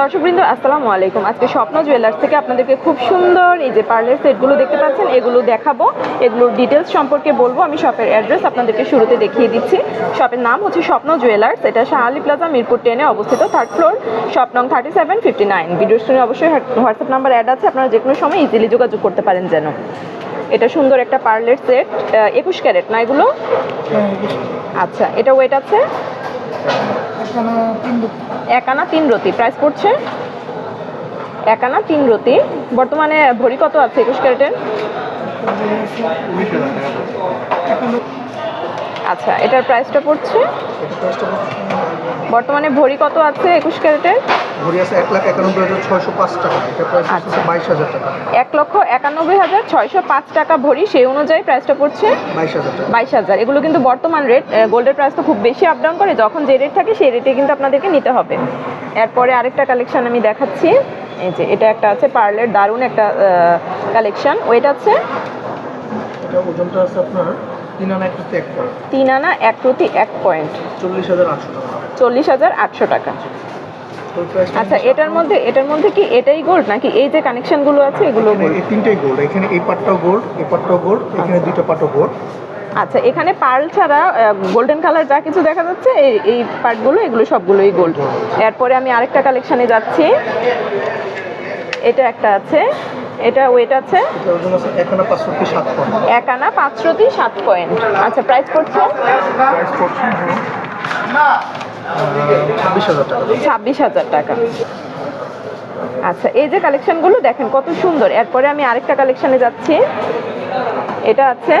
দর্শকবৃন্দ আসসালামু আলাইকুম। আজকে স্বপ্ন জুয়েলার্স থেকে আপনাদেরকে খুব সুন্দর এই যে পার্লের সেটগুলো দেখতে পাচ্ছেন এগুলো দেখাবো। এগুলোর ডিটেলস সম্পর্কে বলব। আমি শপের অ্যাড্রেস আপনাদেরকে শুরুতে দেখিয়ে দিচ্ছি। শপের নাম হচ্ছে স্বপ্ন জুয়েলার্স এটা শাহ আলী প্লাজা মিরপুর টেনে অবস্থিত থার্ড ফ্লোর শপ নং থার্টি সেভেন ফিফটি নাইন ভিডিওর স্ক্রিনে অবশ্যই হোয়াটসঅ্যাপ নাম্বার অ্যাড আছে। আপনারা যে কোনো সময় ইজিলি যোগাযোগ করতে পারেন যেন। এটা সুন্দর একটা পার্লের সেট একুশ ক্যারেট না এগুলো? আচ্ছা এটা ওয়েট আছে? এক আনা তিন রতি। প্রাইস পড়ছে? এক আনা তিন রতি। বর্তমানে ভরি কত আছে একুশ ক্যারেটের আচ্ছা এটার প্রাইসটা পড়ছে? বর্তমানে ভরি কত আছে একুশ ক্যারেটের? ঘড়ি আছে এক লাখ একানব্বই হাজার ছয়শো পাঁচ টাকা। এটা প্রাইস আচ্ছা। বাইশ হাজার টাকা। এক লক্ষ একানব্বই হাজার ছয়শো পাঁচ টাকা ভরি সেই অনুযায়ী প্রাইসটা পড়ছে? বাইশ হাজার টাকা। বাইশ হাজার। এগুলো কিন্তু বর্তমান রেট গোল্ডের প্রাইস তো খুব বেশি আপ ডাউন করে। যখন যে রেট থাকে সেই রেটে কিন্তু আপনাদেরকে নিতে হবে। এরপরে আরেকটা কালেকশন আমি দেখাচ্ছি। এই যে এটা একটা আছে পার্লের দারুণ একটা কালেকশন ওইটা আছে? এটা ওজনটা আছে আপনার তিন আনা এক এক পয়েন্ট। তিন আনা এক প্রতি এক পয়েন্ট। চল্লিশ হাজার আটশো টাকা। চল্লিশ হাজার আটশো টাকা। আচ্ছা এটার মধ্যে এটার মধ্যে কি এটাই গোল্ড নাকি এই যে কানেকশনগুলো আছে এগুলো এই তিনটাই গোল্ড এখানে এই পাটটাও গোল্ড এই পাটটাও গোল্ড এখানে দুইটা পাটও গোল্ড আচ্ছা এখানে পার্ল ছাড়া গোল্ডেন কালার যা কিছু দেখা যাচ্ছে এই এই পার্টগুলো এগুলো সবগুলোই গোল্ড এরপরে আমি আরেকটা কালেকশনে যাচ্ছি। এটা একটা আছে। এটা ওয়েট আছে? এক আনা পাঁচশোটি সাত পয়েন্ট। আচ্ছা প্রাইস পড়ছে? আহ, ছাব্বিশ হাজার টাকা। আচ্ছা এই যে কালেকশনগুলো দেখেন কত সুন্দর। এরপরে আমি আরেকটা কালেকশনে যাচ্ছি। এটা আছে?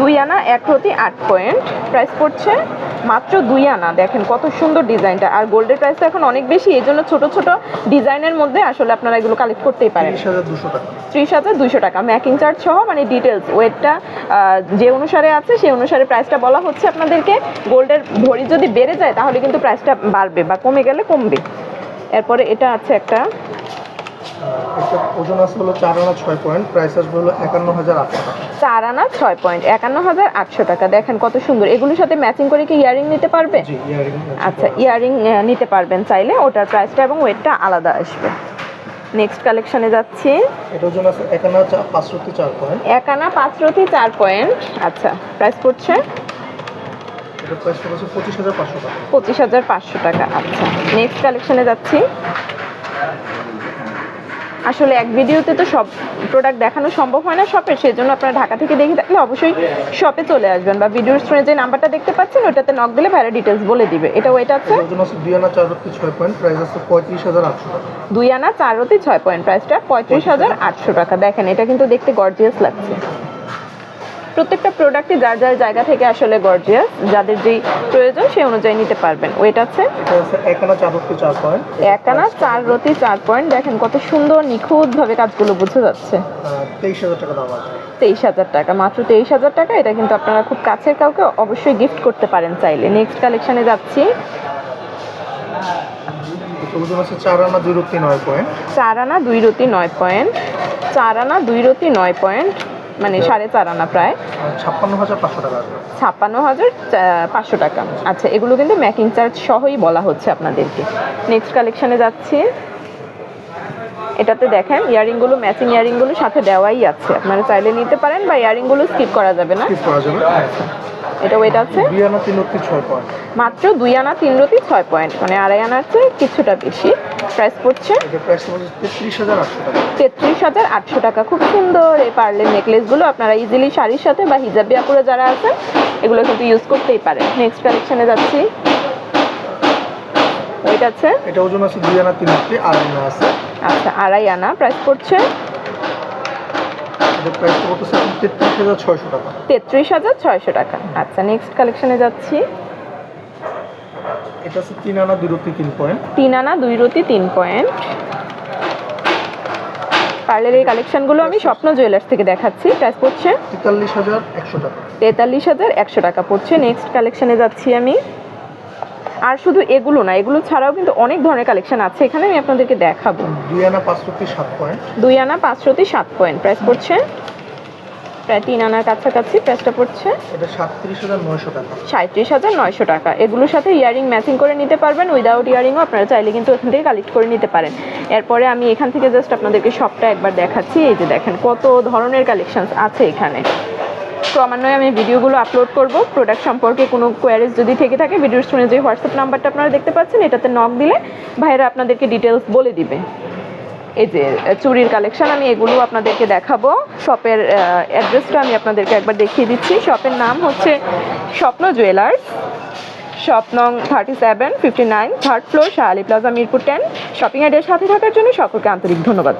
দুই আনা এক প্রতি আট পয়েন্ট। প্রাইস পড়ছে? মাত্র দুই আনা। দেখেন কত সুন্দর ডিজাইনটা। আর গোল্ডের প্রাইস তো এখন অনেক বেশি এই জন্য ছোট ছোট ডিজাইনের মধ্যে আসলে আপনারা এগুলো কালেক্ট করতেই পারেন। তিরিশ হাজার দুশো টাকা। ম্যাকিং চার্জ সহ মানে ডিটেলস ওয়েটটা যে অনুসারে আছে সেই অনুসারে প্রাইসটা বলা হচ্ছে আপনাদেরকে। গোল্ডের ভরি যদি বেড়ে যায় তাহলে কিন্তু প্রাইসটা বাড়বে বা কমে গেলে কমবে। এরপরে এটা আছে একটা এটা ওজন আছে হলো চার আনা ছয় পয়েন্ট প্রাইস আসবে হলো একান্ন হাজার আটশো টাকা। চার আনা ছয় পয়েন্ট একান্ন হাজার আটশো টাকা। দেখেন কত সুন্দর। এগুলোর সাথে ম্যাচিং করে কি ইয়ারিং নিতে পারবে? আচ্ছা ইয়ারিং নিতে পারবেন চাইলে। ওটার প্রাইসটা এবং ওয়েটটা আলাদা আসবে। নেক্সট কালেকশনে যাচ্ছি। এটা ওজন আছে এক আনা চা- চার পয়েন্ট এক আনা পাঁচ রতি চার পয়েন্ট আচ্ছা প্রাইস পড়ছে? এটা প্রাইস পড়েছে পঁচিশ হাজার পাঁচশো টাকা। পঁচিশ হাজার পাঁচশো টাকা। আচ্ছা নেক্সট কালেকশনে যাচ্ছি। আসলে এক ভিডিওতে তো সব প্রোডাক্ট দেখানো সম্ভব হয় না শপের সেই জন্য আপনারা ঢাকা থেকে দেখে থাকলে অবশ্যই শপে চলে আসবেন বা ভিডিওর স্ক্রিনে যে নাম্বারটা দেখতে পাচ্ছেন ওটাতে নক দিলে ভাইরা ডিটেলস বলে দিবে। এটা ওয়েট আছে? দুই আনা চার রতি ছয় পয়েন্ট প্রাইস আছে পঁয়ত্রিশ হাজার আটশো দুই আনা চার রতি ছয় পয়েন্ট প্রাইসটা পঁয়ত্রিশ হাজার আটশো টাকা। দেখেন এটা কিন্তু দেখতে গর্জিয়াস লাগছে। প্রত্যেকটা প্রোডাক্টই যার যার জায়গা থেকে আসলে গর্জিয়াস যাদের যেই প্রয়োজন সেই অনুযায়ী নিতে পারবেন। ওয়েট আছে? এক আনা চার রতি চার পয়েন্ট দেখেন কত সুন্দর নিখুঁতভাবে কাজগুলো বোঝা যাচ্ছে। তেইশ হাজার টাকা মাত্র তেইশ হাজার টাকা। এটা কিন্তু আপনারা খুব কাছের কাউকে অবশ্যই গিফট করতে পারেন চাইলে। নেক্সট কালেকশনে যাচ্ছি। চার আনা দুই রত্তি নয় পয়েন্ট চার আনা দুই রতি নয় পয়েন্ট চার আনা দুই রতি নয় পয়েন্ট মানে সাড়ে চার আনা প্রায়। ছাপ্পান্ন হাজার পাঁচশো টাকা। ছাপ্পান্ন হাজার পাঁচশো টাকা। আচ্ছা এগুলো কিন্তু ম্যাকিং চার্জ সহই বলা হচ্ছে আপনাদেরকে। নেক্সট কালেকশনে যাচ্ছি। এটাতে দেখেন ইয়ারিংগুলো ম্যাচিং ইয়ারিংগুলো সাথে দেওয়াই আছে। আপনারা চাইলে নিতে পারেন বা ইয়ারিংগুলো স্কিপ করা যাবে না। করা এটা ওয়েট আছে? দুই আনা তিন রত্তি ছয় পয়েন্ট মাত্র দুই আনা তিন রতি ছয় পয়েন্ট মানে আড়াই আনার চেয়ে কিছুটা বেশি। প্রাইস পড়ছে এটা প্রাইস পড়েছে তেত্রিশ হাজার আটশো টাকা। তেত্রিশ হাজার আটশো টাকা। খুব সুন্দর এই পার্লের নেকলেসগুলো আপনারা ইজিলি শাড়ির সাথে বা হিজাবি আপুরা যারা আছেন এগুলো কিন্তু ইউজ করতেই পারেন। নেক্সট কালেকশনে যাচ্ছি। ওইটা আছে? এটা ওজন আছে দুই আনা তিন রত্তি আর আনা আছে। আচ্ছা আড়াই আনা। প্রাইস পড়ছে? তেত্রিশ হাজার ছয়শো টাকা। তেত্রিশ হাজার ছয়শো টাকা। আচ্ছা নেক্সট কালেকশনে যাচ্ছি। এটা আছে তিন আনা দুই রত্তি তিন পয়েন্ট তিন আনা দুই রতি তিন পয়েন্ট পার্লের এই কালেকশনগুলো আমি স্বপ্ন জুয়েলার্স থেকে দেখাচ্ছি। প্রাইস পড়ছে? তেতাল্লিশ হাজার একশো টাকা। তেতাল্লিশ হাজার একশো টাকা পড়ছে। নেক্সট কালেকশনে যাচ্ছি আমি। আর শুধু এগুলো না এগুলো ছাড়াও কিন্তু অনেক ধরনের কালেকশন আছে। এখানে আমি আপনাদেরকে দেখাবো। দুই আনা পাঁচ রত্তি সাত পয়েন্ট দুই আনা পাঁচশোতে সাত পয়েন্ট প্রাইস পড়ছে? প্রায় তিন আনার কাছাকাছি প্রাইসটা পড়ছে। এটা সাতত্রিশ হাজার নয়শো টাকা। সাঁত্রিশ হাজার নয়শো টাকা। এগুলোর সাথে ইয়ারিং ম্যাচিং করে নিতে পারবেন। উইদাউট ইয়ারিংও আপনারা চাইলে কিন্তু এখান থেকে কালেক্ট করে নিতে পারেন। এরপরে আমি এখান থেকে জাস্ট আপনাদেরকে সবটা একবার দেখাচ্ছি। এই যে দেখেন কত ধরনের কালেকশন আছে এখানে। ক্রমান্বয়ে আমি ভিডিওগুলো আপলোড করব। প্রোডাক্ট সম্পর্কে কোনো কোয়ারিজ যদি থেকে থাকে ভিডিওর শুনে যে হোয়াটসঅ্যাপ নাম্বারটা আপনারা দেখতে পাচ্ছেন, এটাতে নক দিলে ভাইয়েরা আপনাদেরকে ডিটেলস বলে দিবে। এই যে চুরির কালেকশন আমি এগুলো আপনাদেরকে দেখাবো। শপের অ্যাড্রেসটা আমি আপনাদেরকে একবার দেখিয়ে দিচ্ছি। শপের নাম হচ্ছে স্বপ্ন জুয়েলার্স শপ নং thirty seven fifty nine third floor Shahali Plaza Mirpur ten shopping অ্যাডের সাথে থাকার জন্য সকলকে আন্তরিক ধন্যবাদ।